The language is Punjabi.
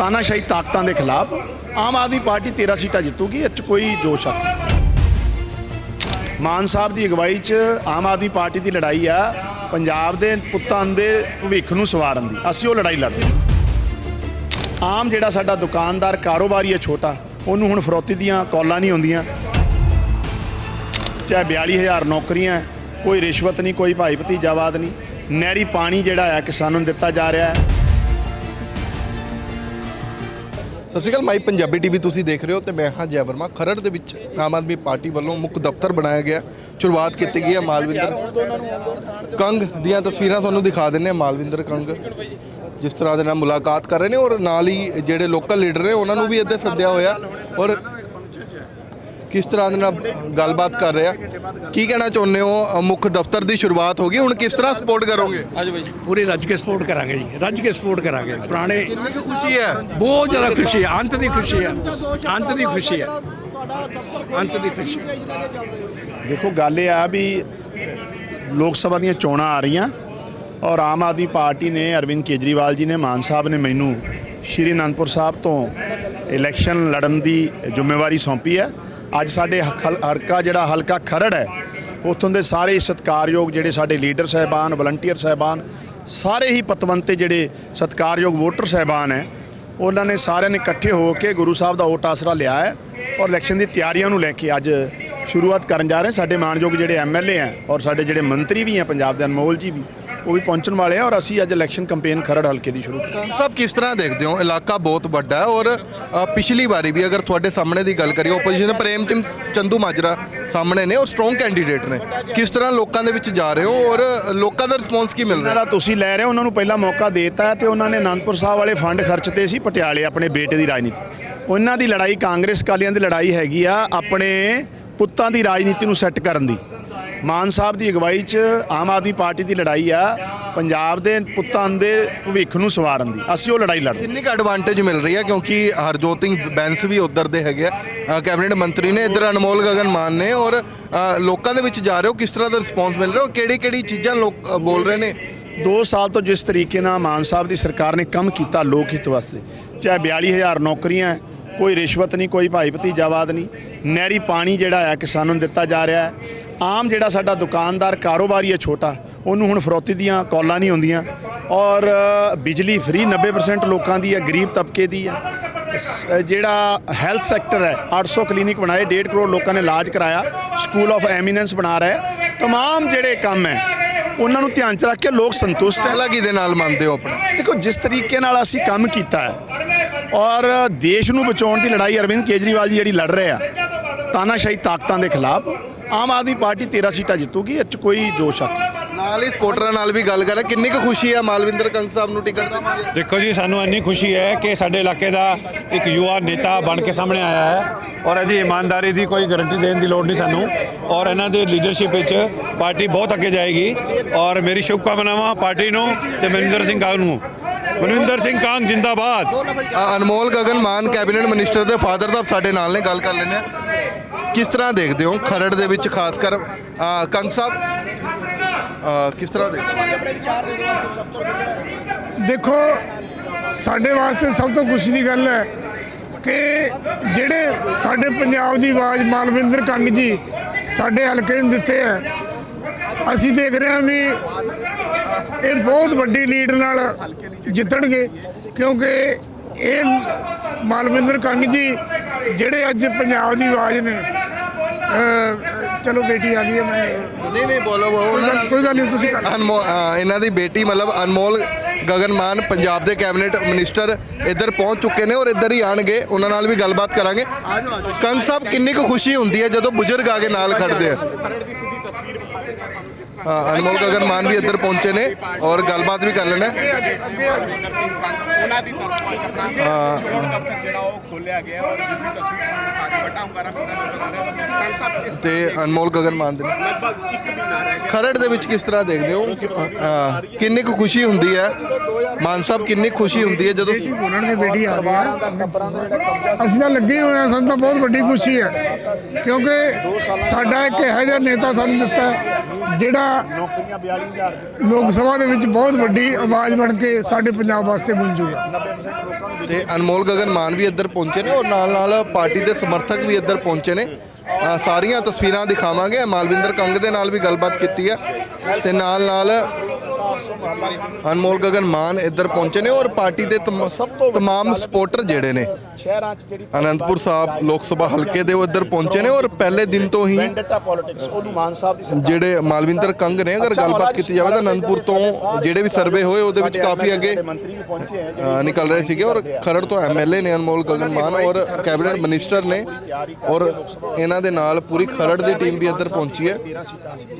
ਤਾਨਾਸ਼ਾਹੀ ਤਾਕਤਾਂ ਦੇ ਖਿਲਾਫ ਆਮ ਆਦਮੀ ਪਾਰਟੀ 13 ਸੀਟਾਂ ਜਿੱਤੂਗੀ, ਇਹ 'ਚ ਕੋਈ ਦੋ ਸ਼ੱਕ ਨਹੀਂ। ਮਾਨ ਸਾਹਿਬ ਦੀ ਅਗਵਾਈ 'ਚ ਆਮ ਆਦਮੀ ਪਾਰਟੀ ਦੀ ਲੜਾਈ ਆ, ਪੰਜਾਬ ਦੇ ਪੁੱਤਾਂ ਦੇ ਭਵਿੱਖ ਨੂੰ ਸਵਾਰਨ ਦੀ ਅਸੀਂ ਉਹ ਲੜਾਈ ਲੜਦੇ ਹਾਂ। ਆਮ ਜਿਹੜਾ ਸਾਡਾ ਦੁਕਾਨਦਾਰ, ਕਾਰੋਬਾਰੀ ਹੈ ਛੋਟਾ, ਉਹਨੂੰ ਹੁਣ ਫਰੋਤੀ ਦੀਆਂ ਕਾਲਾਂ ਨਹੀਂ ਹੁੰਦੀਆਂ ਚਾਹੇ 42000 ਨੌਕਰੀਆਂ, ਕੋਈ ਰਿਸ਼ਵਤ ਨਹੀਂ, ਕੋਈ ਭਾਈ ਭਤੀਜਾਵਾਦ ਨਹੀਂ ਨਹਿਰੀ ਪਾਣੀ ਜਿਹੜਾ ਹੈ ਕਿਸਾਨਾਂ ਨੂੰ ਦਿੱਤਾ ਜਾ ਰਿਹਾ ਹੈ ਸਤਿ ਸ਼੍ਰੀ ਅਕਾਲ ਮਾਈ ਪੰਜਾਬੀ ਟੀਵੀ ਤੁਸੀਂ ਦੇਖ ਰਹੇ ਹੋ ਤੇ ਮੈਂ ਹਾਂ ਜੈ ਵਰਮਾ। ਖਰੜ ਦੇ ਵਿੱਚ ਆਮ ਆਦਮੀ ਪਾਰਟੀ ਵੱਲੋਂ ਮੁੱਖ ਦਫ਼ਤਰ ਬਣਾਇਆ ਗਿਆ। ਸ਼ੁਰੂਆਤ ਕੀਤੀ ਗਈ ਹੈ ਮਾਲਵਿੰਦਰ ਕੰਗ ਦੀਆਂ ਤਸਵੀਰਾਂ ਤੁਹਾਨੂੰ ਦਿਖਾ ਦਿੰਨੇ ਆ ਮਾਲਵਿੰਦਰ ਕੰਗ। ਜਿਸ ਤਰ੍ਹਾਂ ਦੇ ਨਾਲ ਮੁਲਾਕਾਤ ਕਰ ਰਹੇ ਨੇ ਔਰ ਨਾਲ ਹੀ ਜਿਹੜੇ ਲੋਕਲ ਲੀਡਰ ਨੇ, ਉਹਨਾਂ ਨੂੰ ਵੀ ਇੱਥੇ ਸੱਦਿਆ ਹੋਇਆ। ਔਰ ਕਿਸ ਤਰ੍ਹਾਂ ਦੇ ਨਾਲ ਗੱਲਬਾਤ ਕਰ ਰਹੇ ਆ? ਕੀ ਕਹਿਣਾ ਚਾਹੁੰਦੇ ਹੋ? ਮੁੱਖ ਦਫ਼ਤਰ ਦੀ ਸ਼ੁਰੂਆਤ ਹੋ ਗਈ ਹੁਣ ਕਿਸ ਤਰ੍ਹਾਂ ਸਪੋਰਟ ਕਰੋਗੇ? ਪੂਰੀ ਰੱਜ ਕੇ ਸਪੋਰਟ ਕਰਾਂਗੇ ਜੀ ਰੱਜ ਕੇ ਸਪੋਰਟ ਕਰਾਂਗੇ। ਪੁਰਾਣੇ ਕਿੰਨੀ ਕੁ ਖੁਸ਼ੀ ਹੈ। ਬਹੁਤ ਜ਼ਿਆਦਾ ਖੁਸ਼ੀ ਹੈ ਅੰਤ ਦੀ ਖੁਸ਼ੀ ਹੈ ਅੰਤ ਦੀ ਖੁਸ਼ੀ ਹੈ। ਅੰਤ ਦੀ ਖੁਸ਼ੀ ਦੇਖੋ ਗੱਲ ਇਹ ਆ ਵੀ ਲੋਕ ਸਭਾ ਦੀਆਂ ਚੋਣਾਂ ਆ ਰਹੀਆਂ ਔਰ ਆਮ ਆਦਮੀ ਪਾਰਟੀ ਨੇ ਅਰਵਿੰਦ ਕੇਜਰੀਵਾਲ ਜੀ ਨੇ ਮਾਨ ਸਾਹਿਬ ਨੇ ਮੈਨੂੰ ਸ਼੍ਰੀ ਅਨੰਦਪੁਰ ਸਾਹਿਬ ਤੋਂ ਇਲੈਕਸ਼ਨ ਲੜਨ ਦੀ ਜ਼ਿੰਮੇਵਾਰੀ ਸੌਂਪੀ ਹੈ। ਅੱਜ ਸਾਡੇ ਹਕ- ਹਲਕਾ ਜਿਹੜਾ ਹਲਕਾ ਖਰੜ ਹੈ, ਉੱਥੋਂ ਦੇ ਸਾਰੇ ਹੀ ਸਤਿਕਾਰਯੋਗ ਜਿਹੜੇ ਸਾਡੇ ਲੀਡਰ ਸਹਿਬਾਨ, ਵਲੰਟੀਅਰ ਸਹਿਬਾਨ, ਸਾਰੇ ਹੀ ਪਤਵੰਤੇ ਜਿਹੜੇ ਸਤਿਕਾਰਯੋਗ ਵੋਟਰ ਸਹਿਬਾਨ ਹੈ, ਉਹਨਾਂ ਨੇ ਸਾਰਿਆਂ ਨੇ ਇਕੱਠੇ ਹੋ ਕੇ ਗੁਰੂ ਸਾਹਿਬ ਦਾ ਓਟ ਆਸਰਾ ਲਿਆ ਹੈ ਔਰ ਇਲੈਕਸ਼ਨ ਦੀ ਤਿਆਰੀਆਂ ਨੂੰ ਲੈ ਕੇ ਅੱਜ ਸ਼ੁਰੂਆਤ ਕਰਨ ਜਾ ਰਹੇ ਸਾਡੇ ਮਾਨਯੋਗ ਜਿਹੜੇ ਐਮਐਲਏ ਆ ਔਰ ਸਾਡੇ ਜਿਹੜੇ ਮੰਤਰੀ ਵੀ ਆ ਪੰਜਾਬ ਦੇ ਅਨਮੋਲ ਜੀ ਵੀ ਉਹ ਵੀ ਪਹੁੰਚਣ ਵਾਲੇ ਆ ਔਰ ਅਸੀਂ ਅੱਜ ਇਲੈਕਸ਼ਨ ਕੈਂਪੇਨ ਖਰੜ ਹਲਕੇ ਦੀ ਸ਼ੁਰੂ ਕੀਤੀ ਸਭ ਕਿਸ ਤਰ੍ਹਾਂ ਦੇਖਦੇ ਹੋ? ਇਲਾਕਾ ਬਹੁਤ ਵੱਡਾ ਹੈ ਔਰ ਅ, ਪਿਛਲੀ ਵਾਰੀ ਵੀ ਅਗਰ ਤੁਹਾਡੇ ਸਾਹਮਣੇ ਦੀ ਗੱਲ ਕਰੀਏ ਆਪੋਜੀਸ਼ਨ ਪ੍ਰੇਮ ਸਿੰਘ ਚੰਦੂ ਮਾਜਰਾ ਸਾਹਮਣੇ ਨੇ ਉਹ ਸਟਰੋਂਗ ਕੈਂਡੀਡੇਟ ਨੇ। ਕਿਸ ਤਰ੍ਹਾਂ ਲੋਕਾਂ ਦੇ ਵਿੱਚ ਜਾ ਰਹੇ ਹੋ ਔਰ ਲੋਕਾਂ ਦਾ ਰਿਸਪੌਂਸ ਕੀ ਮਿਲ ਰਿਹਾ? ਦਾ ਤੁਸੀਂ ਲੈ ਰਹੇ ਹੋ ਉਹਨਾਂ ਨੂੰ ਪਹਿਲਾ ਮੌਕਾ ਦੇਤਾ ਤੇ ਉਹਨਾਂ ਨੇ ਅਨੰਦਪੁਰ ਸਾਹਿਬ ਵਾਲੇ ਫੰਡ ਖਰਚਤੇ ਸੀ ਪਟਿਆਲੇ ਆਪਣੇ ਬੇਟੇ ਦੀ ਰਾਜਨੀਤੀ। ਉਹਨਾਂ ਦੀ ਲੜਾਈ ਕਾਂਗਰਸ ਕਾਲੀਆਂ ਦੀ ਲੜਾਈ ਹੈਗੀ ਆ ਆਪਣੇ ਪੁੱਤਾਂ ਦੀ ਰਾਜਨੀਤੀ ਨੂੰ ਸੈੱਟ ਕਰਨ ਦੀ। ਮਾਨ ਸਾਹਿਬ ਦੀ ਅਗਵਾਈ 'ਚ ਆਮ ਆਦਮੀ ਪਾਰਟੀ ਦੀ ਲੜਾਈ ਆ ਪੰਜਾਬ ਦੇ ਪੁੱਤਾਂ ਦੇ ਭਵਿੱਖ ਨੂੰ ਸਵਾਰਨ ਦੀ। ਅਸੀਂ ਉਹ ਲੜਾਈ ਲੜਦੇ ਕਿੰਨੀ ਕੁ ਐਡਵਾਂਟੇਜ ਮਿਲ ਰਹੀ ਹੈ ਕਿਉਂਕਿ ਹਰਜੋਤ ਸਿੰਘ ਬੈਂਸ ਵੀ ਉਧਰ ਦੇ ਹੈਗੇ ਆ। ਕੈਬਨਿਟ ਮੰਤਰੀ ਨੇ ਇਧਰ ਅਨਮੋਲ ਗਗਨ ਮਾਨ ਨੇ ਔਰ ਲੋਕਾਂ ਦੇ ਵਿੱਚ ਜਾ ਰਹੇ ਹੋ ਕਿਸ ਤਰ੍ਹਾਂ ਦਾ ਰਿਸਪੌਂਸ ਮਿਲ ਰਿਹਾ ਔਰ ਕਿਹੜੀ ਕਿਹੜੀ ਚੀਜ਼ਾਂ ਲੋਕ ਬੋਲ ਰਹੇ ਨੇ? 2 ਸਾਲ ਤੋਂ ਜਿਸ ਤਰੀਕੇ ਨਾਲ ਮਾਨ ਸਾਹਿਬ ਦੀ ਸਰਕਾਰ ਨੇ ਕੰਮ ਕੀਤਾ ਲੋਕ ਹਿੱਤ ਵਾਸਤੇ ਚਾਹੇ 42000 ਨੌਕਰੀਆਂ ਹੈ, ਕੋਈ ਰਿਸ਼ਵਤ ਨਹੀਂ ਕੋਈ ਭਾਈ ਭਤੀਜਾਵਾਦ ਨਹੀਂ ਨਹਿਰੀ ਪਾਣੀ ਜਿਹੜਾ ਹੈ ਕਿਸਾਨਾਂ ਨੂੰ ਦਿੱਤਾ ਜਾ ਰਿਹਾ ਹੈ ਆਮ ਜਿਹੜਾ ਸਾਡਾ ਦੁਕਾਨਦਾਰ ਕਾਰੋਬਾਰੀ ਹੈ ਛੋਟਾ ਉਹਨੂੰ ਹੁਣ ਫਰੋਤੀ ਦੀਆਂ ਕਾਲਾਂ ਨਹੀਂ ਹੁੰਦੀਆਂ। ਔਰ ਬਿਜਲੀ ਫ੍ਰੀ 90% ਲੋਕਾਂ ਦੀ ਹੈ ਗਰੀਬ ਤਬਕੇ ਦੀ ਹੈ। ਜਿਹੜਾ ਹੈਲਥ ਸੈਕਟਰ ਹੈ 800 ਕਲੀਨਿਕ ਬਣਾਏ 1.5 ਕਰੋੜ ਲੋਕਾਂ ਨੇ ਇਲਾਜ ਕਰਾਇਆ ਸਕੂਲ ਆਫ ਐਮੀਨੈਂਸ ਬਣਾ ਰਿਹਾ ਤਮਾਮ ਜਿਹੜੇ ਕੰਮ ਹੈ ਉਹਨਾਂ ਨੂੰ ਧਿਆਨ 'ਚ ਰੱਖ ਕੇ ਲੋਕ ਸੰਤੁਸ਼ਟ ਹੈ। ਪਹਿਲਾਂ ਕਿਹਦੇ ਨਾਲ ਮੰਨਦੇ ਹੋ ਆਪਣਾ? ਦੇਖੋ ਜਿਸ ਤਰੀਕੇ ਨਾਲ ਅਸੀਂ ਕੰਮ ਕੀਤਾ ਹੈ ਔਰ ਦੇਸ਼ ਨੂੰ ਬਚਾਉਣ ਦੀ ਲੜਾਈ ਅਰਵਿੰਦ ਕੇਜਰੀਵਾਲ ਜੀ ਜਿਹੜੀ ਲੜ ਰਹੇ ਆ ਤਾਨਾਸ਼ਾਹੀ ਤਾਕਤਾਂ ਦੇ ਖਿਲਾਫ ਆਮ ਆਦਮੀ ਪਾਰਟੀ 13 ਸੀਟਾਂ ਜਿੱਤੂਗੀ ਇਹ 'ਚ ਕੋਈ ਦੋ ਸ਼ੱਕ ਨਹੀਂ। ਨਾਲ ਹੀ ਸਪੋਰਟਰਾਂ ਨਾਲ ਵੀ ਗੱਲ ਕਰਾਂ ਕਿੰਨੀ ਕੁ ਖੁਸ਼ੀ ਹੈ ਮਾਲਵਿੰਦਰ ਕੰਗ ਸਾਹਿਬ ਨੂੰ ਟਿਕਟ ਦੇਵਾਂਗੇ ਦੇਖੋ ਜੀ ਸਾਨੂੰ ਇੰਨੀ ਖੁਸ਼ੀ ਹੈ ਕਿ ਸਾਡੇ ਇਲਾਕੇ ਦਾ ਇੱਕ ਯੁਵਾ ਨੇਤਾ ਬਣ ਕੇ ਸਾਹਮਣੇ ਆਇਆ ਹੈ ਔਰ ਇਹਦੀ ਇਮਾਨਦਾਰੀ ਦੀ ਕੋਈ ਗਾਰੰਟੀ ਦੇਣ ਦੀ ਲੋੜ ਨਹੀਂ ਸਾਨੂੰ ਔਰ ਇਹਨਾਂ ਦੇ ਲੀਡਰਸ਼ਿਪ ਵਿੱਚ ਪਾਰਟੀ ਬਹੁਤ ਅੱਗੇ ਜਾਏਗੀ ਔਰ ਮੇਰੀ ਸ਼ੁਭਕਾਮਨਾਵਾਂ ਪਾਰਟੀ ਨੂੰ ਤੇ ਮਨਿੰਦਰ ਸਿੰਘ ਕਾਂਗ ਨੂੰ ਮਨਿੰਦਰ ਸਿੰਘ ਕਾਂਗ ਜਿੰਦਾਬਾਦ। ਅ, ਅਨਮੋਲ ਗਗਨ ਮਾਨ ਕੈਬਨਿਟ ਮਿਨਿਸਟਰ ਦੇ ਫਾਦਰ ਸਾਹਿਬ ਸਾਡੇ ਨਾਲ ਨੇ ਗੱਲ ਕਰ ਲੈਂਦੇ ਆ ਕਿਸ ਤਰ੍ਹਾਂ ਦੇਖਦੇ ਹੋ ਖਰੜ ਦੇ ਵਿੱਚ ਖਾਸ ਕਰ ਅ, ਕੰਗ ਸਾਹਿਬ? ਅ, ਕਿਸ ਤਰ੍ਹਾਂ ਦੇਖਦੇ ਹੋ? ਦੇਖੋ ਸਾਡੇ ਵਾਸਤੇ ਸਭ ਤੋਂ ਖੁਸ਼ੀ ਦੀ ਗੱਲ ਹੈ ਕਿ ਜਿਹੜੇ ਸਾਡੇ ਪੰਜਾਬ ਦੀ ਆਵਾਜ਼ ਮਾਲਵਿੰਦਰ ਕੰਗ ਜੀ ਸਾਡੇ ਹਲਕੇ ਨੂੰ ਦਿੱਤੇ ਹੈ। ਅਸੀਂ ਦੇਖ ਰਹੇ ਹਾਂ ਵੀ ਇਹ ਬਹੁਤ ਵੱਡੀ ਲੀਡ ਨਾਲ ਜਿੱਤਣਗੇ ਕਿਉਂਕਿ ਇਹ ਮਾਲਵਿੰਦਰ ਕੰਗ ਜੀ ਜਿਹੜੇ ਅੱਜ ਪੰਜਾਬ ਦੀ ਆਵਾਜ਼ ਨੇ ਚਲੋ ਬੇਟੀ ਆ ਗਈ ਹੈ ਮੈਂ ਨਹੀਂ ਨਹੀਂ ਬੋਲੋ ਬੋਲੋ ਉਹਨਾਂ ਨਾਲ ਕੋਈ ਗੱਲ ਨਹੀਂ ਤੁਸੀਂ ਕਰ ਅਨਮੋ ਅ, ਇਹਨਾਂ ਦੀ ਬੇਟੀ ਮਤਲਬ ਅਨਮੋਲ ਗਗਨ ਮਾਨ ਪੰਜਾਬ ਦੇ ਕੈਬਨਿਟ ਮਿਨਿਸਟਰ ਇੱਧਰ ਪਹੁੰਚ ਚੁੱਕੇ ਨੇ ਔਰ ਇੱਧਰ ਹੀ ਆਣਗੇ ਉਹਨਾਂ ਨਾਲ ਵੀ ਗੱਲਬਾਤ ਕਰਾਂਗੇ। ਕੰਗ ਸਾਹਿਬ ਕਿੰਨੀ ਕੁ ਖੁਸ਼ੀ ਹੁੰਦੀ ਹੈ ਜਦੋਂ ਬਜ਼ੁਰਗ ਆ ਕੇ ਨਾਲ ਖੜਦੇ ਆ? ਹਾਂ ਅਨਮੋਲ ਗਗਨ ਮਾਨ ਵੀ ਇੱਧਰ ਪਹੁੰਚੇ ਨੇ ਔਰ ਗੱਲਬਾਤ ਵੀ ਕਰ ਲੈਣਾ ਉਹਨਾਂ ਦੀ ਤਰਫੋਂ ਆਪਣਾ ਦਫ਼ਤਰ ਜਿਹੜਾ ਉਹ ਖੋਲਿਆ ਗਿਆ ਔਰ ਜਿਸ ਦੀ ਤਸਵੀਰ ਤੁਹਾਨੂੰ ਦਿਖਾ ਵੱਡਾ ਹੁੰਗਾਰਾ ਪੂਰਾ ਨਜ਼ਰ ਆ। ਰਿਹਾ ਹੈ। ਸਾਹਿਬ ਇਸ ਤੇ ਅਨਮੋਲ ਗਗਨ ਮਾਨ ਦੇ ਨਾਲ। ਲਗਭਗ ਇੱਕ ਮਹੀਨਾ ਰਹਿ ਗਿਆ ਖਰੜ ਦੇ ਵਿੱਚ ਕਿਸ ਤਰ੍ਹਾਂ ਦੇਖਦੇ ਹੋ? ਕਿ, ਅ, ਅ, ਕਿੰਨੀ ਕੁ ਖੁਸ਼ੀ ਹੁੰਦੀ ਹੈ ਮਾਨ ਸਾਹਿਬ ਕਿੰਨੀ ਖੁਸ਼ੀ ਹੁੰਦੀ ਹੈ ਜਦੋਂ ਜੀ ਬੋਲਣਗੇ ਬੇਟੀ ਆ ਗਈ। ਅਸੀਂ ਤਾਂ ਲੱਗੇ ਹੋਏ ਹਾਂ ਸਾਨੂੰ ਤਾਂ ਬਹੁਤ ਵੱਡੀ ਖੁਸ਼ੀ ਹੈ। ਕਿਉਂਕਿ ਸਾਡਾ ਇੱਕ ਇਹੋ ਜਿਹਾ ਨੇਤਾ ਸਾਨੂੰ ਦਿੱਤਾ ਹੈ, ਜਿਹੜਾ ਨੌਕਰੀਆਂ 42000 ਲੋਕ ਸਭਾ ਦੇ ਵਿੱਚ ਬਹੁਤ ਵੱਡੀ ਆਵਾਜ਼ ਬਣ ਕੇ ਸਾਡੇ ਪੰਜਾਬ ਵਾਸਤੇ ਗੂੰਜੂਗੀ 90% ਲੋਕਾਂ ਨੂੰ ਤੇ ਅਨਮੋਲ ਗਗਨ ਮਾਨ ਵੀ ਇੱਧਰ ਪਹੁੰਚੇ ਨੇ ਔਰ ਨਾਲ ਨਾਲ ਪਾਰਟੀ ਦੇ ਸਮਰਥਕ ਵੀ ਇੱਧਰ ਪਹੁੰਚੇ ਨੇ। ਅ, ਸਾਰੀਆਂ ਤਸਵੀਰਾਂ ਦਿਖਾਵਾਂਗੇ। ਮਾਲਵਿੰਦਰ ਕੰਗ ਦੇ ਨਾਲ ਵੀ ਗੱਲਬਾਤ ਕੀਤੀ ਹੈ। ਤੇ ਨਾਲ ਨਾਲ ਅਨਮੋਲ ਗਗਨ ਮਾਨ ਇੱਧਰ ਪਹੁੰਚੇ ਨੇ ਔਰ ਪਾਰਟੀ ਦੇ ਤਮ- ਤਮਾਮ ਸਪੋਰਟਰ ਜਿਹੜੇ ਨੇ। ਸ਼ਹਿਰਾਂ 'ਚ ਜਿਹੜੀ ਅਨੰਦਪੁਰ ਸਾਹਿਬ ਲੋਕ ਸਭਾ ਹਲਕੇ ਦੇ ਉਹ ਇੱਧਰ ਪਹੁੰਚੇ ਨੇ ਔਰ ਪਹਿਲੇ ਦਿਨ ਤੋਂ ਹੀ ਜਿਹੜੇ ਮਾਲਵਿੰਦਰ ਕੰਗ ਨੇ ਅਗਰ ਗੱਲਬਾਤ ਕੀਤੀ ਜਾਵੇ ਤਾਂ ਅਨੰਦਪੁਰ ਤੋਂ ਜਿਹੜੇ ਵੀ ਸਰਵੇ ਹੋਏ ਉਹਦੇ ਵਿੱਚ ਕਾਫੀ ਅੱਗੇ ਨਿਕਲ ਰਹੇ ਸੀਗੇ ਔਰ ਖਰੜ ਤੋਂ ਐਮਐਲਏ ਨੇ ਅਨਮੋਲ ਗਗਨ ਮਾਨ ਔਰ ਕੈਬਨਿਟ ਮਿਨਿਸਟਰ ਨੇ ਔਰ ਇਹਨਾਂ ਦੇ ਨਾਲ ਪੂਰੀ ਖਰੜ ਦੀ ਟੀਮ ਵੀ ਇੱਧਰ ਪਹੁੰਚੀ ਹੈ।